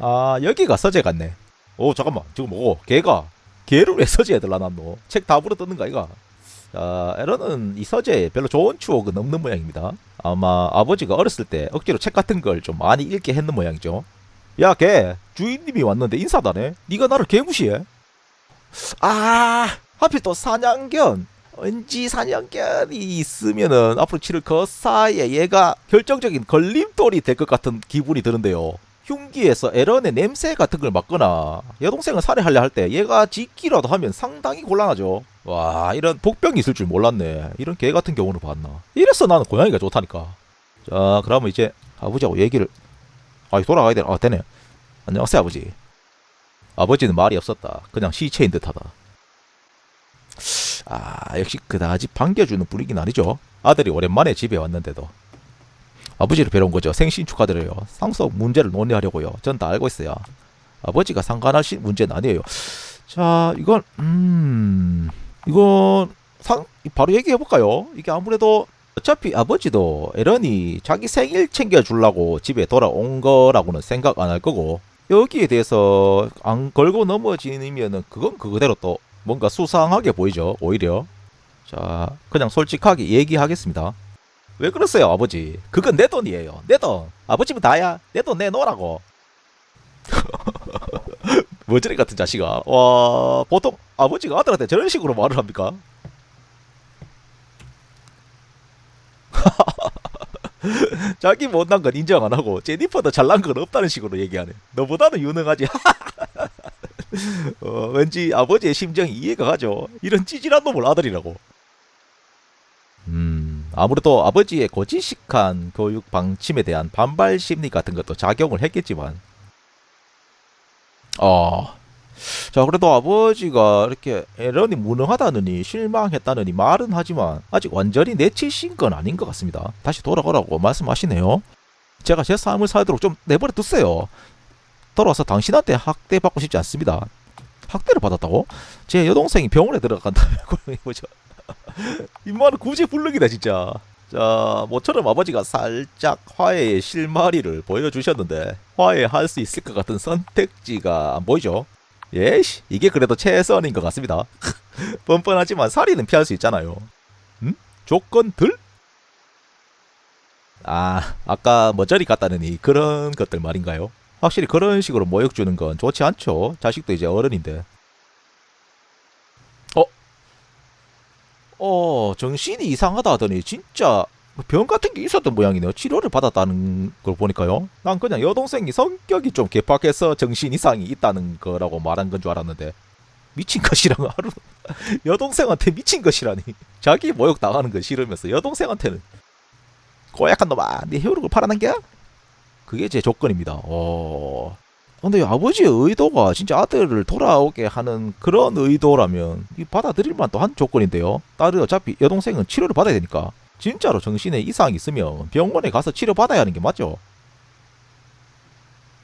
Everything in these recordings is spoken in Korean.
아 여기가 서재 같네. 오 잠깐만. 지금 뭐고 개가 개를 왜 서재에 들라놨노 책 다 불어 뜯는 거 아이가 자 에런은 이 서재에 별로 좋은 추억은 없는 모양입니다. 아마 아버지가 어렸을 때 억지로 책 같은 걸 좀 많이 읽게 했는 모양이죠. 야개 주인님이 왔는데 안해 네가 나를 개 무시해? 아 하필 또 사냥견. 왠지 사냥견이 있으면은 앞으로 치를 그 사이에 얘가 결정적인 걸림돌이 될 것 같은 기분이 드는데요. 흉기에서 에런의 냄새 같은 걸 맡거나 여동생을 살해하려 할 때 얘가 짓기라도 하면 상당히 곤란하죠. 와 이런 복병이 있을 줄 몰랐네. 이런 개 같은 경우는 봤나. 이래서 나는 고양이가 좋다니까. 자 그러면 이제 아버지하고 얘기를 아 돌아가야 되나? 아 되네. 안녕하세요 아버지. 아버지는 말이 없었다. 그냥 시체인 듯하다. 아 역시 그다지 반겨주는 분위기는 아니죠. 아들이 오랜만에 집에 왔는데도 아버지를 뵈러 온 거죠. 생신 축하드려요. 상속 문제를 논의하려고요. 전 다 알고 있어요. 아버지가 상관하실 문제는 아니에요. 자 이건 음 이건 상 바로 얘기해 볼까요? 이게 아무래도 어차피 아버지도 에런이 자기 생일 챙겨 주려고 집에 돌아온 거라고는 생각 안 할 거고 여기에 대해서 안 걸고 넘어지면은 그건 그대로 또 뭔가 수상하게 보이죠 오히려 자 그냥 솔직하게 얘기하겠습니다 왜 그러세요 아버지? 그건 내 돈이에요. 내 돈. 아버지면 다야. 내 돈 내놓으라고. 머저리 같은 자식아. 와 보통 아버지가 아들한테 저런 식으로 말을 합니까? 자기 못난 건 인정 안 하고 제니퍼도 잘난 건 없다는 식으로 얘기하네. 너보다는 유능하지. 어, 왠지 아버지의 심정이 이해가 가죠. 이런 찌질한 놈을 아들이라고. 음, 아무래도 아버지의 고지식한 교육 방침에 대한 반발 심리 같은 것도 작용을 했겠지만, 어, 자, 그래도 아버지가 이렇게 에런이 무능하다느니 실망했다느니 말은 하지만 아직 완전히 내치신 건 아닌 것 같습니다. 다시 돌아가라고 말씀하시네요. 제가 제 삶을 살도록 좀 내버려 두세요. 돌아와서 당신한테 학대 받고 싶지 않습니다. 학대를 받았다고? 제 여동생이 병원에 들어간다면 뭐죠? 이 말은 굳이 불르기다 진짜. 자, 모처럼 아버지가 살짝 화해의 실마리를 보여주셨는데 화해할 수 있을 것 같은 선택지가 안 보이죠? 예시, 이게 그래도 최선인 것 같습니다. 뻔뻔하지만 살인은 피할 수 있잖아요. 음? 조건들? 아, 아까 머저리 같다느니 그런 것들 말인가요? 확실히 그런 식으로 모욕 주는 건 좋지 않죠. 자식도 이제 어른인데. 어? 어, 정신이 이상하다 하더니 진짜 병 같은 게 있었던 모양이네요. 치료를 받았다는 걸 보니까요. 난 그냥 여동생이 성격이 좀 개팍해서 정신 이상이 있다는 거라고 말한 건 줄 알았는데 미친 것이랑 하루 여동생한테 미친 것이라니 자기 모욕 당하는 거 싫으면서 여동생한테는 고약한 놈아 네 혈육을 팔아넘겨? 그게 제 조건입니다. 어. 근데 아버지의 의도가 진짜 아들을 돌아오게 하는 그런 의도라면 이 받아들일만 또한 조건인데요. 딸은 어차피 여동생은 치료를 받아야 되니까 진짜로 정신에 이상이 있으면 병원에 가서 치료 받아야 하는 게 맞죠.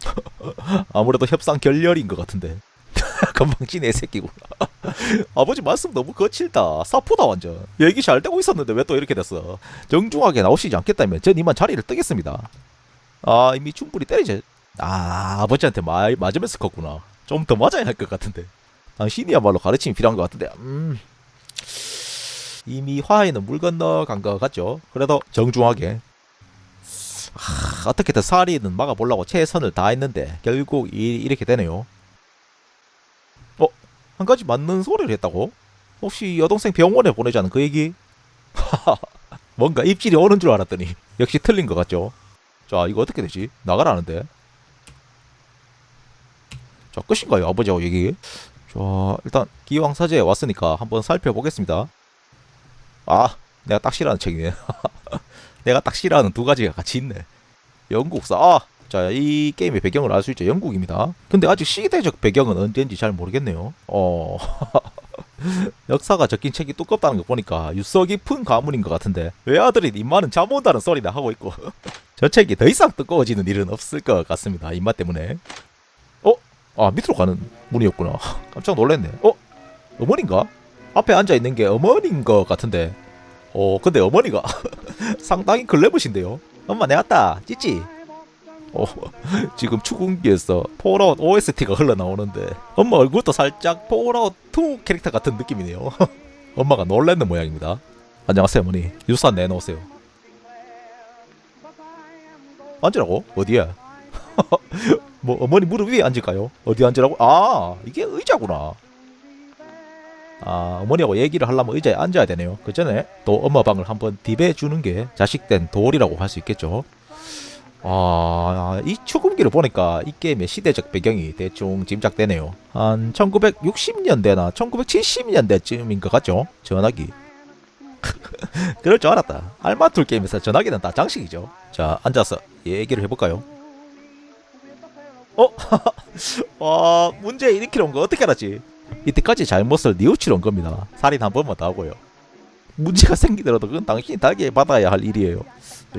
아무래도 협상 결렬인 것 같은데. 건방진 애새끼구나. 아버지 말씀 너무 거칠다. 사포다 완전. 얘기 잘 되고 있었는데 왜 또 이렇게 됐어. 정중하게 나오시지 않겠다면 전 이만 자리를 뜨겠습니다. 아 이미 충분히 때리지 아 아버지한테 말 맞으면서 컸구나 좀 더 맞아야 할 것 같은데 당신이야말로 가르침이 필요한 것 같은데 음 이미 화해는 물 건너 간 것 같죠 그래도 정중하게 아, 어떻게든 살인은 막아보려고 최선을 다했는데 결국 이, 이렇게 되네요 어? 한 가지 맞는 소리를 했다고? 혹시 여동생 병원에 보내자는 그 얘기? 뭔가 입질이 오는 줄 알았더니 역시 틀린 것 같죠 자 이거 어떻게 되지? 나가라는데 자 끝인가요 아버지하고 얘기. 자 일단 기왕 사제에 왔으니까 한번 살펴보겠습니다. 아 내가 딱 싫어하는 책이네. 내가 딱 싫어하는 두 가지가 같이 있네. 영국사 아, 자 이 게임의 배경을 알 수 있죠 영국입니다. 근데 아직 시대적 배경은 언제인지 잘 모르겠네요. 어 역사가 적힌 책이 두껍다는 거 보니까 유서 깊은 가문인 것 같은데 외아들이 입맛은 잠 온다는 소리나 하고 있고 저 책이 더 이상 뜨거워지는 일은 없을 것 같습니다 입맛 때문에. 어? 아 밑으로 가는 문이었구나 깜짝 놀랐네 어? 어머니인가? 앞에 앉아있는 게 어머니인 것 같은데 어 근데 어머니가 상당히 글래브신데요 엄마 내 왔다 찌찌 어, 지금 추궁기에서 폴아웃 OST가 흘러나오는데 엄마 얼굴도 살짝 폴아웃 2 캐릭터 같은 느낌이네요. 엄마가 놀랐는 모양입니다. 안녕하세요 어머니. 유산 내놓으세요. 앉으라고? 어디에? 뭐 어머니 무릎 위에 앉을까요? 어디 앉으라고? 아 이게 의자구나. 아 어머니하고 얘기를 하려면 의자에 앉아야 되네요. 그 전에 또 엄마 방을 한번 디베 주는 게 자식된 도리라고 할 수 있겠죠. 아, 이 추금기를 보니까 이 게임의 시대적 배경이 대충 짐작되네요. 한 1960년대나 1970년대쯤인 것 같죠? 전화기. 그럴 줄 알았다. 알마툴 게임에서 전화기는 다 장식이죠. 자, 앉아서 얘기를 해볼까요? 어? 와, 문제 일으키러 온 거 어떻게 알았지? 이때까지 잘못을 뉘우치러 온 겁니다. 살인 한 번만 더 하고요. 문제가 생기더라도 그건 당신이 달게 받아야 할 일이에요.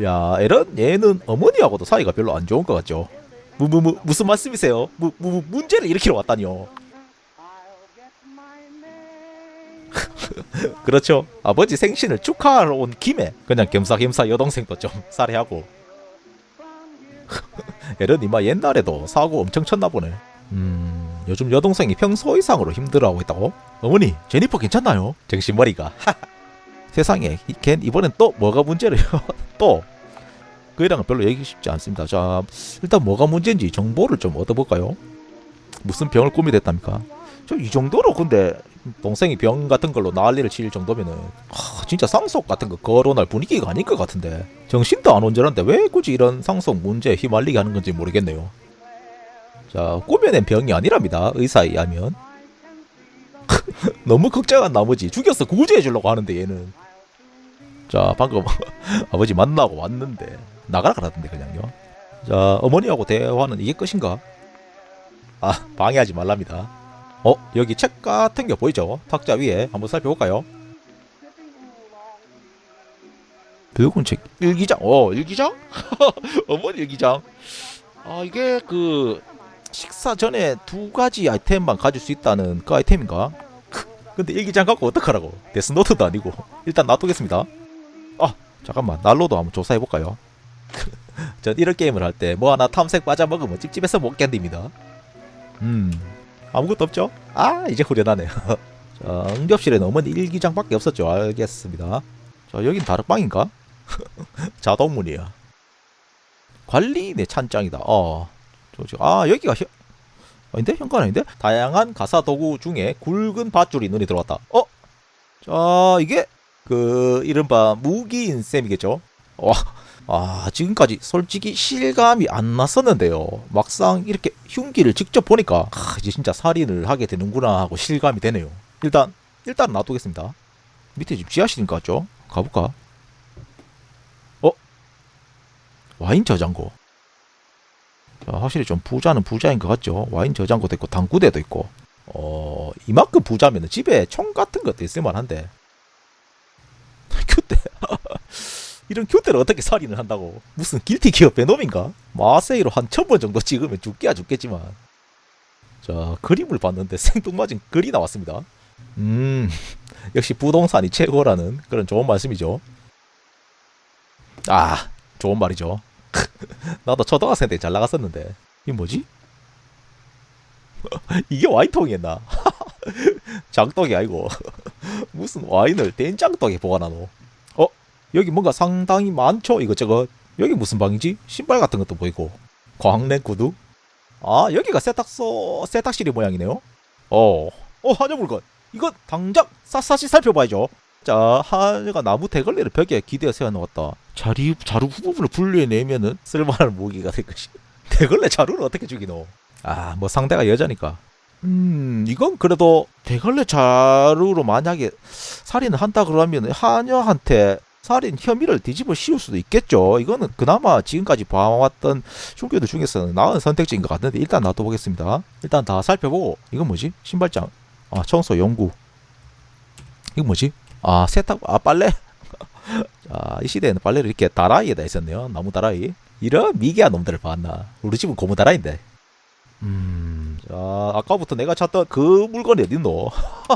야, 에런 얘는 어머니하고도 사이가 별로 안 좋은 것 같죠. 무, 무, 무, 무슨 말씀이세요? 무, 무, 문제를 일으키러 왔다니요. 그렇죠. 아버지 생신을 축하하러 온 김에 그냥 겸사겸사 여동생도 좀 살해하고. 에런 이마 옛날에도 사고 엄청 쳤나 보네. 음, 요즘 여동생이 평소 이상으로 힘들어하고 있다고? 어머니, 제니퍼 괜찮나요? 정신머리가. 세상에, 이- 걘 이번엔 또 뭐가 문제래요? 또 그이랑은 별로 얘기 쉽지 않습니다. 자, 일단 뭐가 문제인지 정보를 좀 얻어볼까요? 무슨 병을 꾸미댔답니까? 저 이 정도로 근데 동생이 병 같은 걸로 난리를 칠 정도면은 하, 진짜 상속 같은 거 거론할 분위기가 아닌 것 같은데 정신도 안 온전한데 왜 굳이 이런 상속 문제에 휘말리게 하는 건지 모르겠네요. 자, 꾸며낸 병이 아니랍니다. 의사에 의하면. 너무 걱정한 나머지 죽여서 구제해 주려고 하는데 얘는. 자, 방금 아버지 만나고 왔는데 나가라 그러던데 그냥요. 자, 어머니하고 대화는 이게 끝인가? 아, 방해하지 말랍니다. 어, 여기 책 같은 게 보이죠? 탁자 위에 한번 살펴볼까요? 붉은 책 일기장. 어, 일기장? 어머니 일기장. 아, 이게 그 식사 전에 두 가지 아이템만 가질 수 있다는 그 아이템인가? 근데 일기장 갖고 어떡하라고? 데스노트도 아니고 일단 놔두겠습니다. 아, 잠깐만 난로도 한번 조사해 볼까요? 전 이런 게임을 할 때 뭐 하나 탐색 빠져 먹으면 찝찝해서 못 견딥니다. 음, 아무것도 없죠? 아, 이제 후련하네요. 자, 응접실에는 어머니 일기장밖에 없었죠. 알겠습니다. 자, 여긴 다락방인가? 자동문이야. 관리인의 찬장이다. 어, 아 여기가 현... 아닌데 현관 아닌데? 다양한 가사 도구 중에 굵은 밧줄이 눈에 들어왔다. 어? 자 이게 그 이른바 무기인 셈이겠죠? 와, 아 지금까지 솔직히 실감이 안 났었는데요. 막상 이렇게 흉기를 직접 보니까 아, 이제 진짜 살인을 하게 되는구나 하고 실감이 되네요. 일단 일단 놔두겠습니다. 밑에 집 지하실인 것 같죠? 가볼까? 어? 와인 저장고. 자, 확실히 좀 부자는 부자인 것 같죠. 와인 저장고도 있고 당구대도 있고. 어 이만큼 부자면 집에 총 같은 것도 있을 만한데. 큐대. 이런 큐대를 어떻게 살인을 한다고? 무슨 길티 기업 배놈인가? 마세이로 한 천 번 정도 찍으면 죽기야 죽겠지만. 자 그림을 봤는데 생뚱맞은 글이 나왔습니다. 음 역시 부동산이 최고라는 그런 좋은 말씀이죠. 아 좋은 말이죠. 나도 초등학생 때 잘 나갔었는데 이게 뭐지? 이게 와인통이었나? 장독이 아니고 무슨 와인을 된장독에 보관하노? 어? 여기 뭔가 상당히 많죠 이것저것 여기 무슨 방이지? 신발 같은 것도 보이고 광내 구두? 아 여기가 세탁소 세탁실이 모양이네요 어, 어 한여 물건 이건 당장 샅샅이 살펴봐야죠 자, 하녀가 나무 대걸레를 벽에 기대어 세워놓았다. 자리, 자루 부분을 분리해내면은 쓸만한 무기가 될 것이. 대걸레 자루를 어떻게 죽이노? 아, 뭐 상대가 여자니까. 음, 이건 그래도 대걸레 자루로 만약에 살인을 한다 그러면 하녀한테 살인 혐의를 뒤집어 씌울 수도 있겠죠. 이거는 그나마 지금까지 봐왔던 흉기들 중에서는 나은 선택지인 것 같은데 일단 놔둬보겠습니다. 일단 다 살펴보고 이건 뭐지? 신발장. 아, 청소 연구. 이건 뭐지? 아 세탁 아 빨래 자, 이 시대에는 빨래를 이렇게 다라이에다 있었네요 나무 다라이 이런 미개한 놈들을 봤나 우리 집은 고무 다라인데 음, 자 아까부터 내가 찾던 그 물건이 어딨노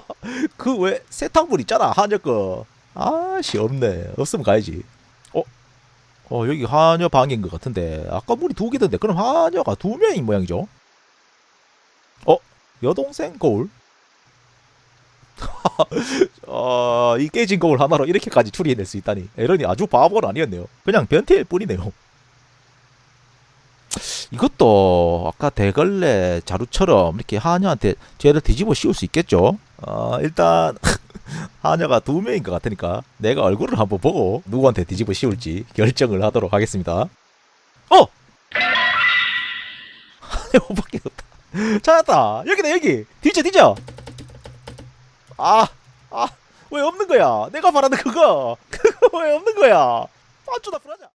그 왜 세탁물 있잖아 한여 거 아씨 없네 없으면 가야지 어 어 여기 하녀 방인 것 같은데 아까 문이 두 개던데 그럼 하녀가 두 명인 모양이죠? 어 여동생 거울? 어, 이 깨진 거울 하나로 이렇게까지 추리해낼 수 있다니 에런이 아주 바보는 아니었네요. 그냥 변태일 뿐이네요. 이것도 아까 대걸레 자루처럼 이렇게 하녀한테 죄를 뒤집어 씌울 수 있겠죠? 어, 일단 하녀가 두 명인 것 같으니까 내가 얼굴을 한번 보고 누구한테 뒤집어 씌울지 결정을 하도록 하겠습니다. 어! 하녀 밖에 없다. 찾았다. 여기다 여기. 뒤져 뒤져. 아, 아, 왜 없는 거야? 내가 바라는 그거. 그거 왜 없는 거야? 빠주다 불하자.